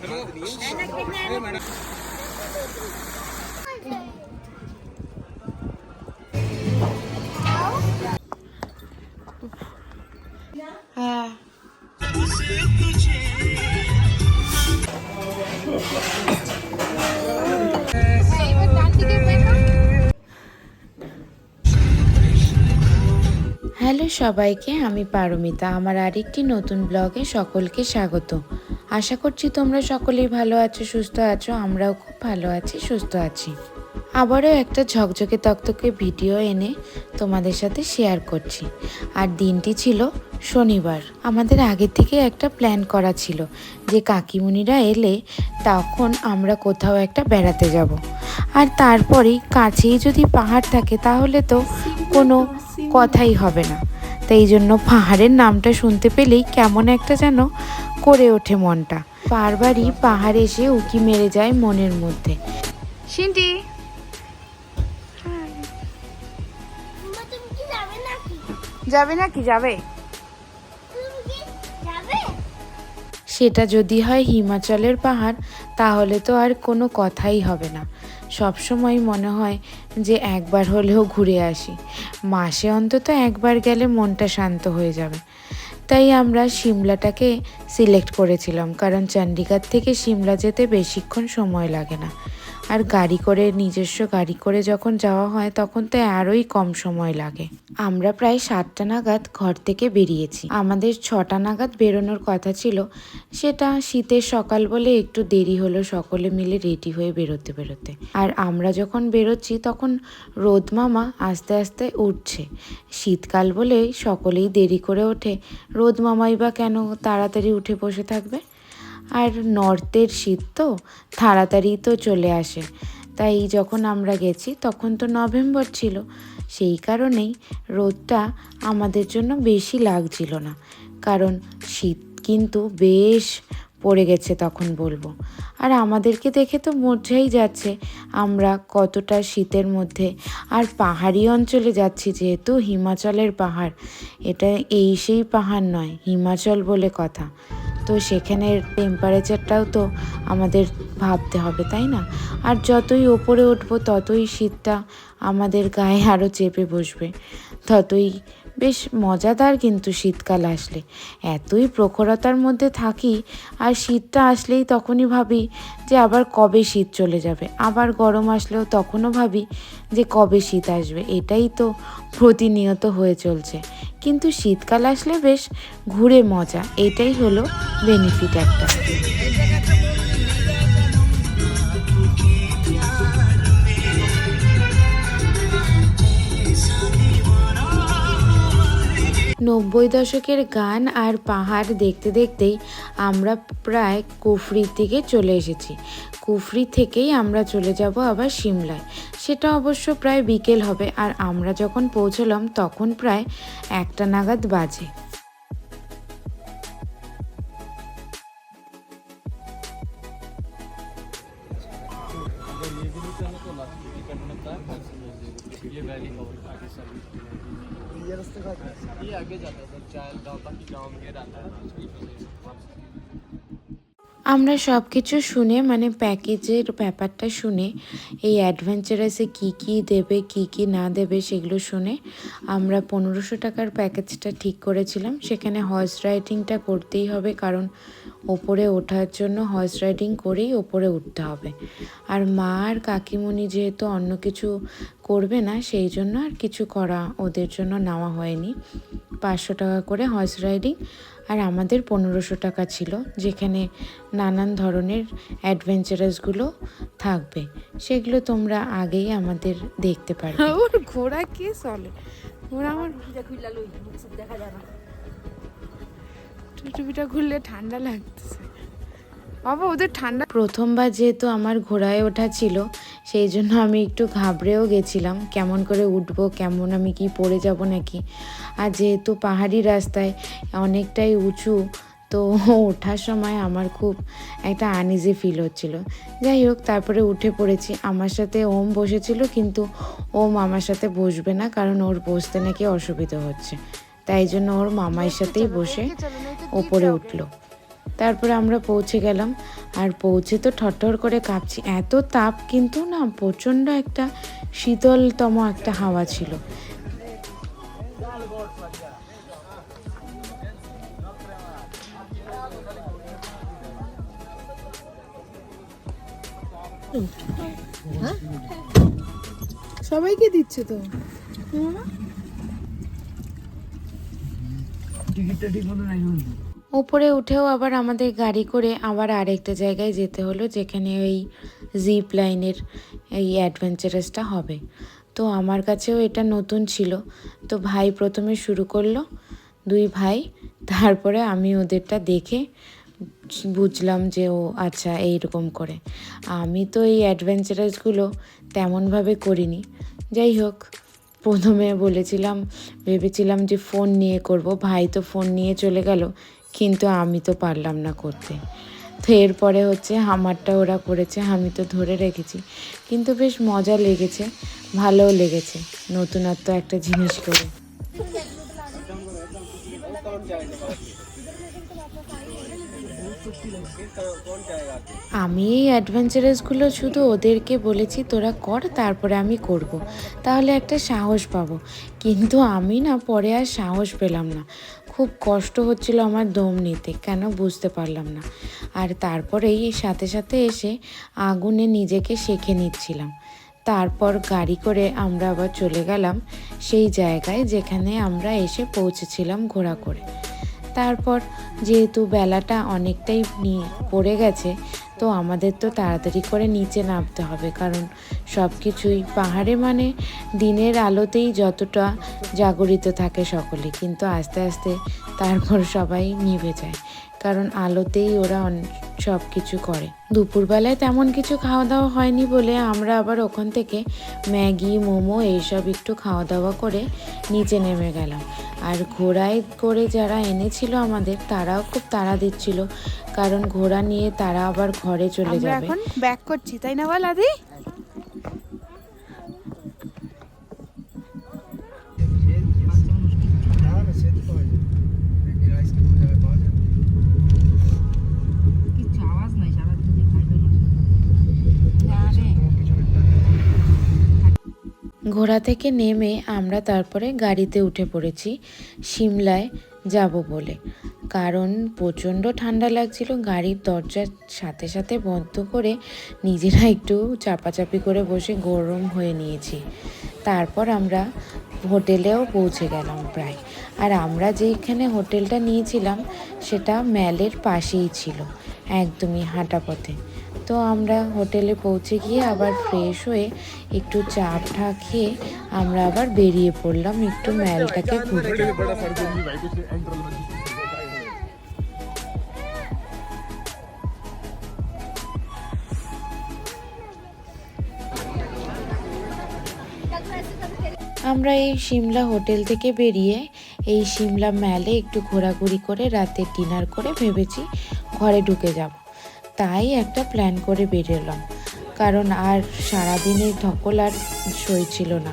হ্যাঁ হ্যালো সবাইকে, আমি পারমিতা। আমার আরেকটি নতুন ব্লগে সকলকে স্বাগত। আশা করছি তোমরা সকলেই ভালো আছো, সুস্থ আছো। আমরাও খুব ভালো আছি, সুস্থ আছি। আবারও একটা ঝকঝকে তকতকে ভিডিও এনে তোমাদের সাথে শেয়ার করছি। আর দিনটি ছিল শনিবার। আমাদের আগে থেকে একটা প্ল্যান করা ছিল যে কাকিমুনিরা এলে তখন আমরা কোথাও একটা বেড়াতে যাব। আর তারপরেই কাছেই যদি পাহাড় থাকে, তাহলে তো কোনো কথাই হবে না। তাই এই জন্য পাহাড়ের নামটা শুনতে পেলেই কেমন একটা যেন করে ওঠে মনটা। বারবারই পাহাড় এসে উকি মেরে যায় মনের মধ্যে। সিন্টি। যাবে নাকি? যাবে। সেটা যদি হয় হিমাচলের পাহাড় তাহলে তো আর কোনো কথাই হবে না। সব সময় মনে হয় যে একবার হলেও ঘুরে আসি। মাসে অন্তত একবার গেলে মনটা শান্ত হয়ে যাবে। তাই আমরা সিমলাটাকে সিলেক্ট করেছিলাম, কারণ চণ্ডীগড় থেকে সিমলা যেতে বেশিক্ষণ সময় লাগে না। আর গাড়ি করে, নিজস্ব গাড়ি করে যখন যাওয়া হয়, তখন তো আরোই কম সময় লাগে। আমরা প্রায় সাতটা নাগাদ ঘর থেকে বেরিয়েছি। আমাদের ছটা নাগাদ বেরোনোর কথা ছিল। সেটা শীতের সকাল বলে একটু দেরি হলো সকলে মিলে রেডি হয়ে বেরোতে বেরোতে। আর আমরা যখন বেরোচ্ছি, তখন রোদ মামা আস্তে আস্তে উঠছে। শীতকাল বলে সকলেই দেরি করে ওঠে। রোদ মামাই বা কেন তাড়াতাড়ি উঠে বসে থাকবে? আর নর্থের শীত তো তাড়াতাড়ি তো চলে আসে। তাই যখন আমরা গেছি তখন তো নভেম্বর ছিল। সেই কারণেই রোদটা আমাদের জন্য বেশি লাগছিল না। কারণ শীত কিন্তু বেশ পড়ে গেছে তখন বলব। আর আমাদেরকে দেখে তো বোঝাই যাচ্ছে। আমরা কতটা শীতের মধ্যে আর পাহাড়ি অঞ্চলে যাচ্ছি যেহেতু হিমাচলের পাহাড়। এটা এই সেই পাহাড় নয়, হিমাচল বলে কথা। তো সেখানের টেম্পারেচারটাও তো আমাদের ভাবতে হবে, তাই না? আর যতই ওপরে উঠবো ততই শীতটা আমাদের গায়ে আরও চেপে বসবে। ততই বেশ মজাদার কিন্তু শীতকাল আসলে। এতই প্রখরতার মধ্যে থাকি, আর শীতটা আসলেই তখনই ভাবি যে আবার কবে শীত চলে যাবে। আবার গরম আসলেও তখনও ভাবি যে কবে শীত আসবে, এটাই তো প্রতিনিয়ত হয়ে চলছে। কিন্তু শীতকাল আসলে বেশ ঘুরে মজা, এটাই হলো বেনিফিট একটা। নব্বই দশকের গান আর পাহাড় দেখতে দেখতেই আমরা প্রায় কুফরির দিকে চলে এসেছি। কুফরি থেকেই আমরা চলে যাব আবার সিমলায়। সেটা অবশ্য প্রায় বিকেল হবে আর আমরা যখন পৌঁছলাম তখন প্রায় একটা নাগাদ বাজে। আমরা সব কিছু শুনে মানে প্যাকেজের ব্যাপারটা শুনে, এই অ্যাডভেঞ্চারাসে কি কি দেবে, কি কি না দেবে সেগুলো শুনে আমরা পনেরোশো টাকার প্যাকেজটা ঠিক করেছিলাম। সেখানে হর্স রাইডিংটা করতেই হবে, কারণ ওপরে ওঠার জন্য হর্স রাইডিং করেই ওপরে উঠতে হবে। আর মা আর কাকিমণি যেহেতু অন্য কিছু করবে না, সেই জন্য আর কিছু করা ওদের জন্য নেওয়া হয়নি। পাঁচশো টাকা করে হর্স রাইডিং আর আমাদের পনেরোশো টাকা ছিল যেখানে নানান ধরনের অ্যাডভেঞ্চারাসগুলো থাকবে। সেগুলো তোমরা আগেই আমাদের দেখতে পারবে। ওর ঘোড়া কে চলে? ঘোড়া আমার টুপিটা খুললে ঠান্ডা লাগতেছে। বাবা ওদের ঠান্ডা প্রথমবার যেহেতু আমার ঘোড়ায় ওঠা ছিল সেই জন্য আমি একটু ঘাবড়েও গেছিলাম কেমন করে উঠবো কেমন আমি কি পড়ে যাব নাকি। আর যেহেতু পাহাড়ি রাস্তায় অনেকটাই উঁচু তো ওঠার সময় আমার খুব একটা আনইজি ফিল হচ্ছিল। যাই হোক তারপরে উঠে পড়েছি। আমার সাথে ওম বসেছিল কিন্তু ওম আমার সাথে বসবে না কারণ ওর বসতে নাকি অসুবিধা হচ্ছে। তাই জন্য ওর মামার সাথেই বসে ওপরে উঠল। তারপরে আমরা পৌঁছে গেলাম। আর পৌঁছে তো ঠটর করে কাঁপছি। এত তাপ কিন্তু না প্রচণ্ড একটা শীতলতম একটা হাওয়া ছিল। সবাইকে দিচ্ছে তো? উপরে উঠেও আবার আমাদের গাড়ি করে আবার আরেকটা জায়গায় যেতে হলো, যেখানে ওই জিপ লাইনের এই অ্যাডভেঞ্চারাসটা হবে। তো আমার কাছেও এটা নতুন ছিল। তো ভাই প্রথমে শুরু করল, দুই ভাই। তারপরে আমি ওদেরটা দেখে বুঝলাম যে, ও আচ্ছা এইরকম করে। আমি তো এই অ্যাডভেঞ্চারাসগুলো তেমনভাবে করিনি। যাই হোক, প্রথমে বলেছিলাম, ভেবেছিলাম যে ফোন নিয়ে করব। ভাই তো ফোন নিয়ে চলে গেল। কিন্তু আমি তো পারলাম না করতে। তো এরপরে হচ্ছে হামারটা ওরা করেছে, আমি তো ধরে রেখেছি। কিন্তু বেশ মজা লেগেছে, ভালোও লেগেছে, নতুনত্ব একটা জিনিস করে। আমি এই অ্যাডভেঞ্চারাসগুলো শুধু ওদেরকে বলেছি, তোরা কর, তারপরে আমি করব। তাহলে একটা সাহস পাবো। কিন্তু আমি না, পরে আর সাহস পেলাম না। খুব কষ্ট হচ্ছিল আমার দম নিতে, কেন বুঝতে পারলাম না। আর তারপরেই সাথে সাথে এসে আগুনে নিজেকে সেঁকে নিচ্ছিলাম। তারপর গাড়ি করে আমরা আবার চলে গেলাম সেই জায়গায় যেখানে আমরা এসে পৌঁছেছিলাম ঘোরা করে। তারপর যেহেতু বেলাটা অনেকটাই পড়ে গেছে, তো আমাদের তো তাড়াতাড়ি করে নিচে নামতে হবে। কারণ সব কিছুই পাহাড়ে মানে দিনের আলোতেই যতটা জাগরিত থাকে সকলে, কিন্তু আস্তে আস্তে তারপর সবাই নিভে যায়। কারণ আলোতেই ওরা সব কিছু করে। দুপুরবেলায় তেমন কিছু খাওয়া দাওয়া হয়নি বলে আমরা আবার ওখান থেকে ম্যাগি মোমো এইসব একটু খাওয়া দাওয়া করে নিচে নেমে গেলাম। আর ঘোড়ায় করে যারা এনেছিল আমাদের তারাও খুব তাড়া দিচ্ছিল। কারণ ঘোড়া নিয়ে তারা আবার ঘরে চলে যাবে। এখন ব্যাক করছি তাই না বল আদি ঘোড়া থেকে নেমে আমরা তারপরে গাড়িতে উঠে পড়েছি, সিমলায় যাব বলে। কারণ প্রচণ্ড ঠান্ডা লাগছিল, গাড়ির দরজার সাথে সাথে বন্ধ করে নিজেরা একটু চাপাচাপি করে বসে গরম হয়ে নিয়েছি। তারপর আমরা হোটেলেও পৌঁছে গেলাম প্রায়। আর আমরা যেখানে হোটেলটা নিয়েছিলাম, সেটা ম্যালের পাশেই ছিল, একদমই হাঁটা পথে। তো আমরা হোটেলে পৌঁছে গিয়ে আবার ফ্রেশ হয়ে একটু চা টা খেয়ে আমরা আবার বেরিয়ে পড়লাম একটু ম্যালটাকে ঘুরতে। আমরা এই সিমলা হোটেল থেকে বেরিয়ে এই সিমলা ম্যালে একটু ঘোরাঘুরি করে রাতে ডিনার করে ভেবেছি ঘরে ঢুকে যাব। তাই একটা প্ল্যান করে বেরোলাম। কারণ আর সারাদিনের ধকল আর সই ছিল না।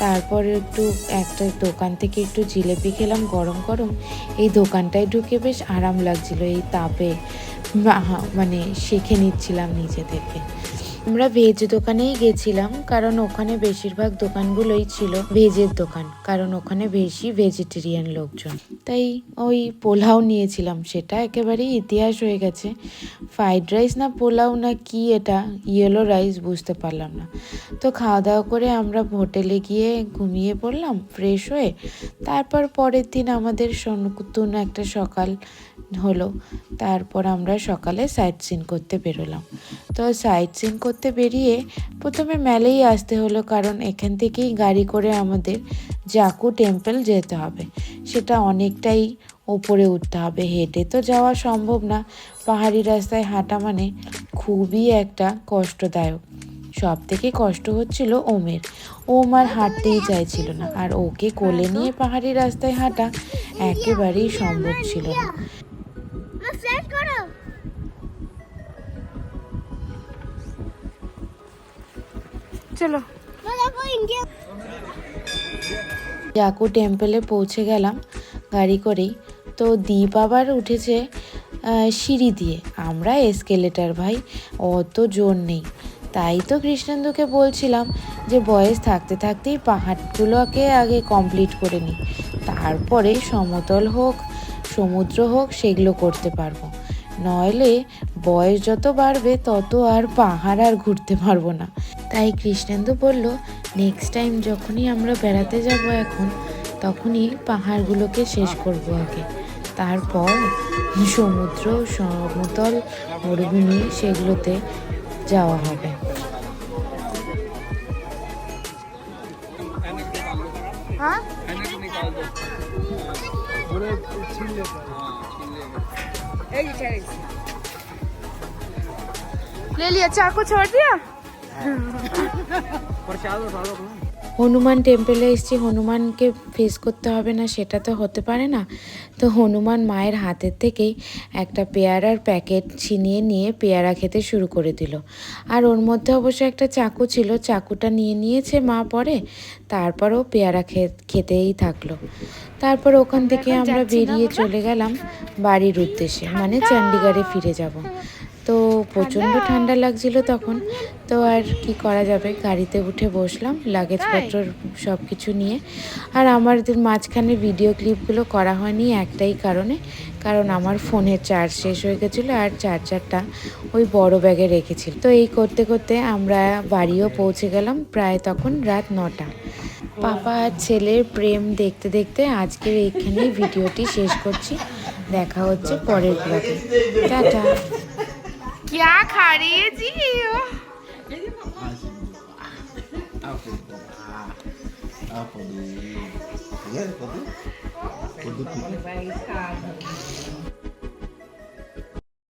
তারপর একটু একটা দোকান থেকে একটু জিলেপি খেলাম গরম গরম। এই দোকানটায় ঢুকে বেশ আরাম লাগছিল, এই তাপে মানে শিখে নিচ্ছিলাম নিজেদেরকে আমরা ভেজ দোকানেই গেছিলাম, কারণ ওখানে বেশিরভাগ দোকানগুলোই ছিল ভেজের দোকান, কারণ ওখানে বেশি ভেজিটেরিয়ান লোকজন। তাই ওই পোলাও নিয়েছিলাম, সেটা একেবারেই ইতিহাস হয়ে গেছে। ফ্রাইড রাইস না পোলাও না কি এটা ইয়েলো রাইস বুঝতে পারলাম না। তো খাওয়া দাওয়া করে আমরা হোটেলে গিয়ে ঘুমিয়ে পড়লাম ফ্রেশ হয়ে। তারপর পরের দিন আমাদের নতুন একটা সকাল হলো, তারপর আমরা সকালে সাইট সিন করতে বেরোলাম। তো সাইট সিন করতে বেরিয়ে প্রথমে মেলেই আসতে হলো, কারণ এখান থেকেই গাড়ি করে আমাদের জাকু টেম্পল যেতে হবে। সেটা অনেকটাই ওপরে উঠতে হবে। হেঁটে তো যাওয়া সম্ভব না। পাহাড়ি রাস্তায় হাঁটা মানে খুবই একটা কষ্টদায়ক। সব থেকে কষ্ট হচ্ছিল ওমের। ওম আর হাঁটতেই চাইছিল না। আর ওকে কোলে নিয়ে পাহাড়ি রাস্তায় হাঁটা একেবারেই সম্ভব ছিল না। চলো। জাকু টেম্পলে পৌঁছে গেলাম গাড়ি করেই। তো দীপ আবার উঠেছে সিঁড়ি দিয়ে। আমরা এসকেলেটার ভাই, অত জোর নেই। তাই তো কৃষ্ণেন্দুকে বলছিলাম যে বয়স থাকতে থাকতেই পাহাড়গুলোকে আগে কমপ্লিট করে নিই তারপরে সমতল হোক, সমুদ্র হোক, সেগুলো করতে পারব। নইলে বয়স যত বাড়বে, তত আর পাহাড় আর ঘুরতে পারব না। তাই কৃষ্ণেন্দু বলল নেক্সট টাইম যখনই আমরা বেড়াতে যাব এখন, তখনই পাহাড়গুলোকে শেষ করব আগে। তারপর সমুদ্র, সমতল, মরুভূমি সেগুলোতে যাওয়া হবে। ले लिया चाकू छोड़ दिया? হনুমান টেম্পলে এসেছি হনুমানকে ফেস করতে হবে না সেটা তো হতে পারে না। তো হনুমান মায়ের হাতের থেকেই একটা পেয়ারার প্যাকেট ছিনিয়ে নিয়ে পেয়ারা খেতে শুরু করে দিল। আর ওর মধ্যে অবশ্য একটা চাকু ছিল চাকুটা নিয়ে নিয়েছে মা পরে তারপরও পেয়ারা খে- খেতেই থাকল। তারপর ওখান থেকে আমরা বেরিয়ে চলে গেলাম বাড়ির উদ্দেশ্যে মানে চণ্ডীগড়ে ফিরে যাব। তো প্রচণ্ড ঠান্ডা লাগছিল তখন। তো আর কি করা যাবে? গাড়িতে উঠে বসলাম লাগেজপত্র সব কিছু নিয়ে। আর আমাদের মাঝখানে ভিডিও ক্লিপগুলো করা হয়নি একটাই কারণে কারণ আমার ফোনের চার্জ শেষ হয়ে গেছিল আর চার্জারটা ওই বড় ব্যাগে রেখেছিল। তো এই করতে করতে আমরা বাড়িও পৌঁছে গেলাম প্রায় তখন রাত নটা। পাপা আর ছেলের প্রেম দেখতে দেখতে আজকের এইখানেই ভিডিওটি শেষ করছি। দেখা হচ্ছে পরের ব্লগে টাটা। क्या खा रही है जी Apa nih?